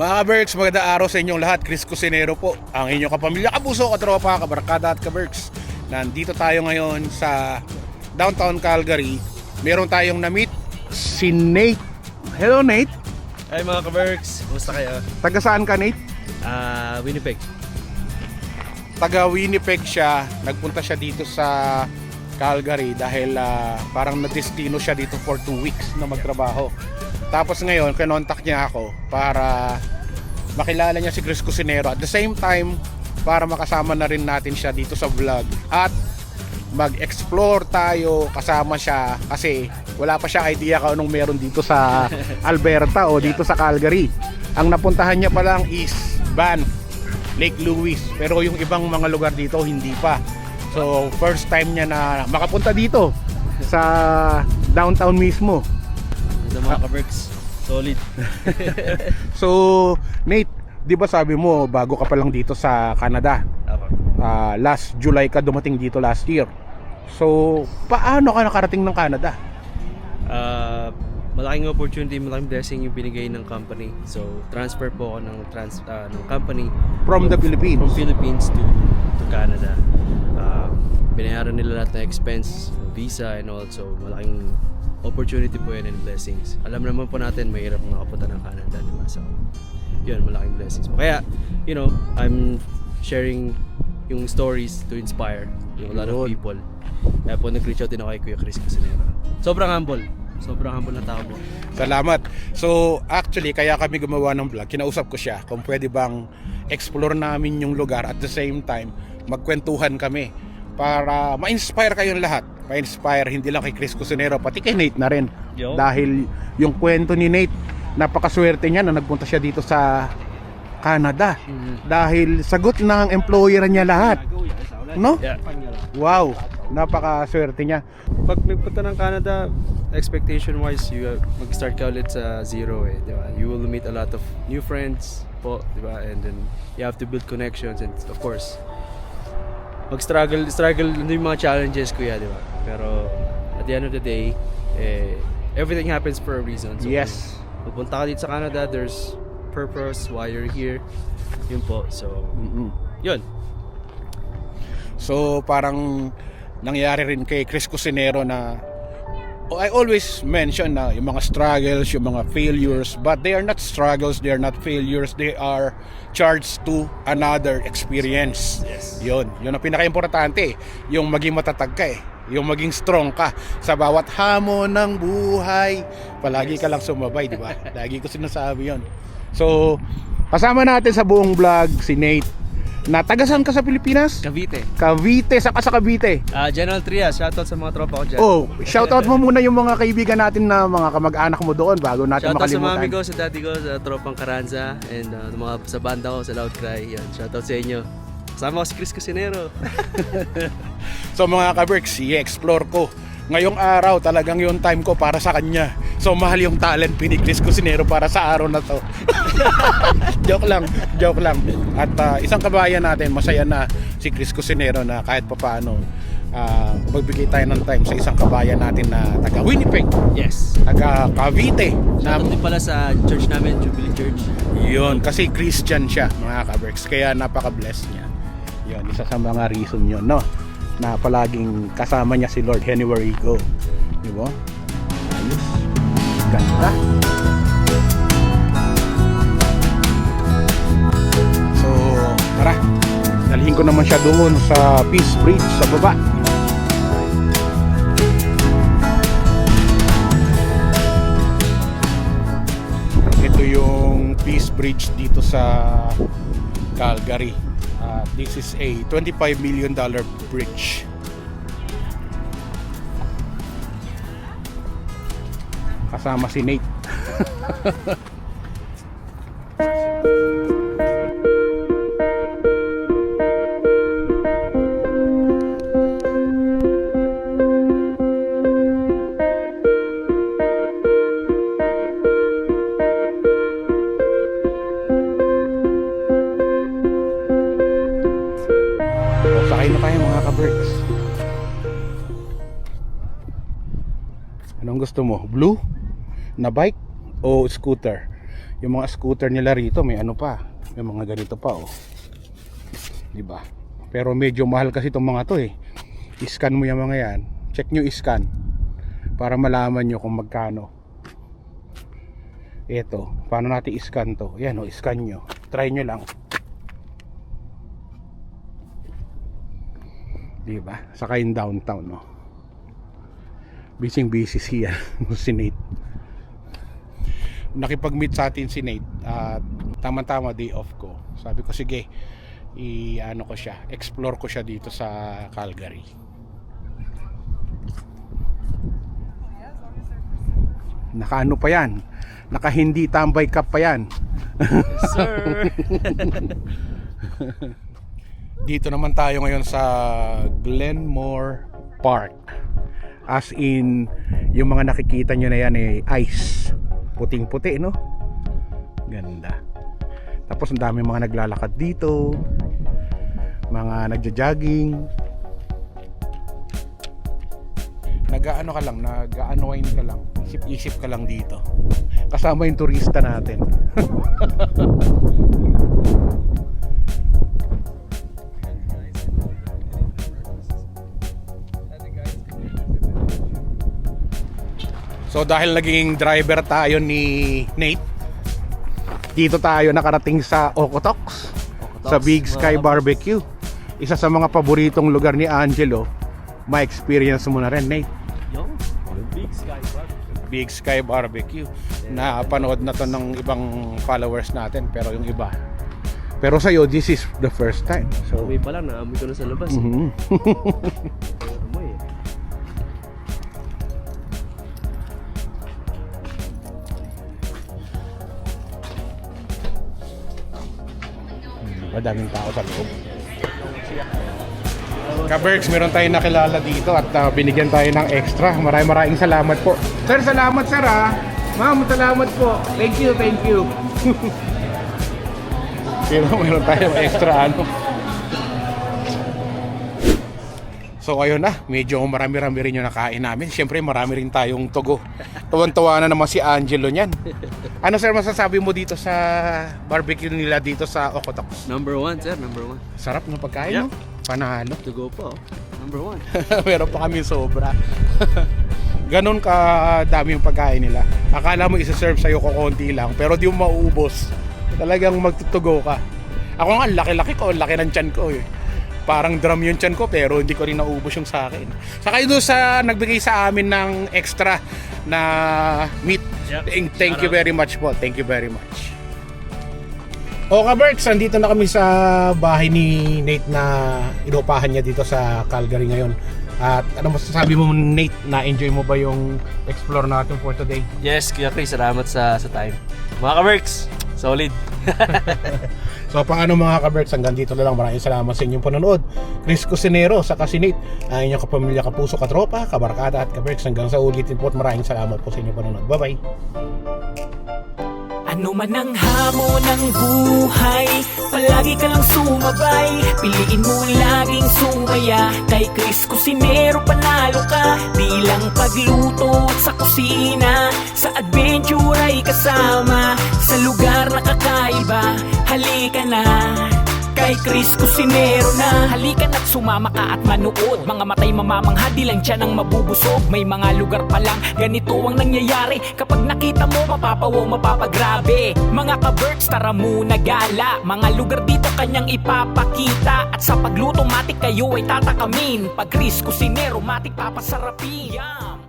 Mga ka-Berks, magandang araw sa inyong lahat. Chris Cusinero po, ang inyong kapamilya, kabuso, katropa, kabarkada at ka-Berks. Nandito tayo ngayon sa downtown Calgary. Meron tayong na-meet si Nate. Hello Nate. Hi mga ka-Berks, kumusta kayo? Taga saan ka Nate? Ah, Winnipeg. Taga Winnipeg siya. Nagpunta siya dito sa Calgary dahil ah, parang na-destino siya dito for two weeks na magtrabaho. Tapos ngayon, kinontak niya ako para makilala niya si Chris Cusinero. At the same time, para makasama na rin natin siya dito sa vlog. At mag-explore tayo kasama siya kasi wala pa siya idea kung anong meron dito sa Alberta o dito sa Calgary. Ang napuntahan niya pa lang is Banff, Lake Louise. Pero yung ibang mga lugar dito hindi pa. So first time niya na makapunta dito sa downtown mismo. Ito mga ka-Berks, solid. So Nate, 'di ba sabi mo bago ka pa lang dito sa Canada? Ah, last July ka dumating dito last year. So paano ka nakarating ng Canada? Ah, malaking opportunity, malaking blessing yung binigay ng company. So, transfer po ako ng trans ah, ng company From the Philippines. from Philippines to to Canada. Ah, binayaran nila lahat ng expense, visa and also malaking opportunity po yan and blessings. Alam naman po natin mahirap makapunta ng Canada, di ba? So, yun, malaking blessings po. Kaya, you know, I'm sharing yung stories to inspire yung a lot of people. Kaya po nag-reach out din ako kay Kuya Chris Casinera. Sobrang humble. Sobrang humble na tao po. Salamat. So actually kaya kami gumawa ng vlog. Kinausap ko siya kung pwede bang explore namin yung lugar at the same time magkwentuhan kami para ma-inspire kayong lahat. Ma-inspire hindi lang kay Chris Cusinero pati kay Nate na rin. Yo. Dahil yung kwento ni Nate napakaswerte niya na nagpunta siya dito sa Canada. Dahil sagot ng employer niya lahat. No? Yeah. Wow, napakaswerte niya. Pag nagpunta ng Canada, expectation wise, you mag-start ka ulit sa zero eh, di ba? You will meet a lot of new friends po, di ba? And then you have to build connections and of course, mag-struggle, struggle ano yung mga challenges kuya, di ba? Pero at the end of the day, eh, everything happens for a reason. So, Yes. Pupunta ka dito sa Canada, there's purpose why you're here. Yun po. So, Mm-mm. yun. So parang nangyari rin kay Chris Cusinero na I always mention na yung mga struggles, yung mga failures, but they are not struggles, they are not failures, they are charged to another experience. Yes. Yun, yun ang pinaka-importante, yung maging matatag ka eh, yung maging strong ka sa bawat hamon ng buhay. Palagi ka lang sumabay, di ba? Lagi ko sinasabi yon. So, kasama natin sa buong vlog si Nate na tagasan ka sa Pilipinas? Cavite. Cavite, saka sa Cavite. Ah, General Trias, shoutout sa mga tropa ko dyan. Oh, shoutout mo muna yung mga kaibigan natin na mga kamag-anak mo doon bago natin Shoutout sa mami makalimutan. ko, sa daddy ko, sa tropang Karanza, and uh, mga sa banda ko, sa Loud Cry. Yan, shoutout sa inyo. Kasama ko si Chris Casinero. So mga ka-Berks, i-explore ko. Ngayong araw talagang yung time ko para sa kanya. So mahal yung talent piniklis ko sinero para sa araw na to. joke lang, joke lang. At ah, isang kabayan natin, masaya na si Chris Cusinero na kahit papaano uh, magbigay tayo ng time sa isang kabayan natin na taga Winnipeg, Yes. taga Cavite. Na, din pala sa church namin, Jubilee Church. Yun, kasi Christian siya, mga ka-Berks. Kaya napaka-blessed niya. Yun, isa sa mga reason yun, no? Na palaging kasama niya si Lord anywhere he go. Di ba? Ayos. Ganda. So, tara. Dalhin ko naman siya doon sa Peace Bridge sa baba. Ito yung Peace Bridge dito sa Calgary. Uh, this is a 25 million dollar bridge. Kasama si Nate. Anong gusto mo? Blue? Na bike? O scooter? Yung mga scooter nila rito may ano pa, may mga ganito pa oh. 'Di ba? Pero medyo mahal kasi itong mga to eh. I-scan mo yung mga yan. Check nyo i-scan para malaman nyo kung magkano. Ito, paano natin i-scan to? Yan o, i-scan nyo. Try nyo lang. Diba? Saka yung downtown, no? Busy busy siya, si Nate. Nakipag-meet sa atin si Nate at tama-tama day off ko. Sabi ko, sige, i-ano ko siya, explore ko siya dito sa Calgary. Naka ano pa yan? Naka hindi tambay cup pa yan. Sir! Dito naman tayo ngayon sa Glenmore Park. As in, yung mga nakikita nyo na yan eh, ice. Puting-puti, no? Ganda. Tapos ang dami mga naglalakad dito. Mga nagja-jogging. Nag-ano ka lang, nag-unwind ka lang. Isip-isip ka lang dito. Kasama yung turista natin. So dahil naging driver tayo ni Nate, dito tayo nakarating sa Okotoks, sa Big Sky Barbecue. Isa sa mga paboritong lugar ni Angelo. Ma-experience mo na rin, Nate. Yo, big sky, bro. Big Sky Barbecue. Napanood na to ng ibang followers natin, pero yung iba. Pero sa'yo, this is the first time. So, Uwi pa lang, naamoy ko na sa labas. eh. Madaming tao sa loob. Kabergs, meron tayong nakilala dito at uh, binigyan tayo ng extra. Maraming maraming salamat po. Sir, salamat sir ha. Ma'am, salamat po. Thank you, thank you. Pero meron tayong extra ano. So ayun na, medyo marami-rami rin yung nakain namin. Siyempre marami rin tayong tugo. Tuwan-tuwa na naman si Angelo niyan. Ano sir masasabi mo dito sa barbecue nila dito sa Okotoks? Number one, sir. Number one. Sarap ng pagkain, Yeah. no? Panalo. To go po. Number one. Meron pa kami sobra. Ganon ka dami yung pagkain nila. Akala mo isa-serve sa'yo ko konti lang, pero di mo mauubos. Talagang magtutugo ka. Ako nga, laki-laki ko, laki ng tiyan ko eh. Parang drum yung tiyan ko, pero hindi ko rin naubos yung sa akin. Saka yun sa nagbigay sa amin ng extra na meat. Yep. Thank, thank Shout you out. very much po. Thank you very much. O Kaberks, andito na kami sa bahay ni Nate na inupahan niya dito sa Calgary ngayon. At ano masasabi mo Nate, na-enjoy mo ba yung explore natin for today? Yes, Kuya Chris, salamat sa sa time. Mga ka-works, solid. So paano mga Kaberks, hanggang dito na lang. Maraming salamat sa inyong panonood. Chris Cusinero, sa si Nate, ang inyong kapamilya, kapuso, katropa, kabarkada at Kaberks. Hanggang sa ulitin po at maraming salamat po sa inyong panonood. Bye-bye! Ano man ang hamon ng buhay Palagi ka lang sumabay Piliin mo laging sumaya Kay Chris Cusinero panalo ka Di lang pagluto at sa kusina Sa adventure ay kasama Sa lugar Halika na. Kay Chris Cusinero na. Halika na't sumama ka at manood. Mga matay mamamangha di lang dyan ang mabubusog. May mga lugar pa lang ganito ang nangyayari. Kapag nakita mo mapapawaw mapapagrabe. Mga ka-birds tara muna gala. Mga lugar dito kanyang ipapakita. At sa pagluto matik kayo ay tatakamin. Pag Chris Cusinero matik papasarapin. Yum!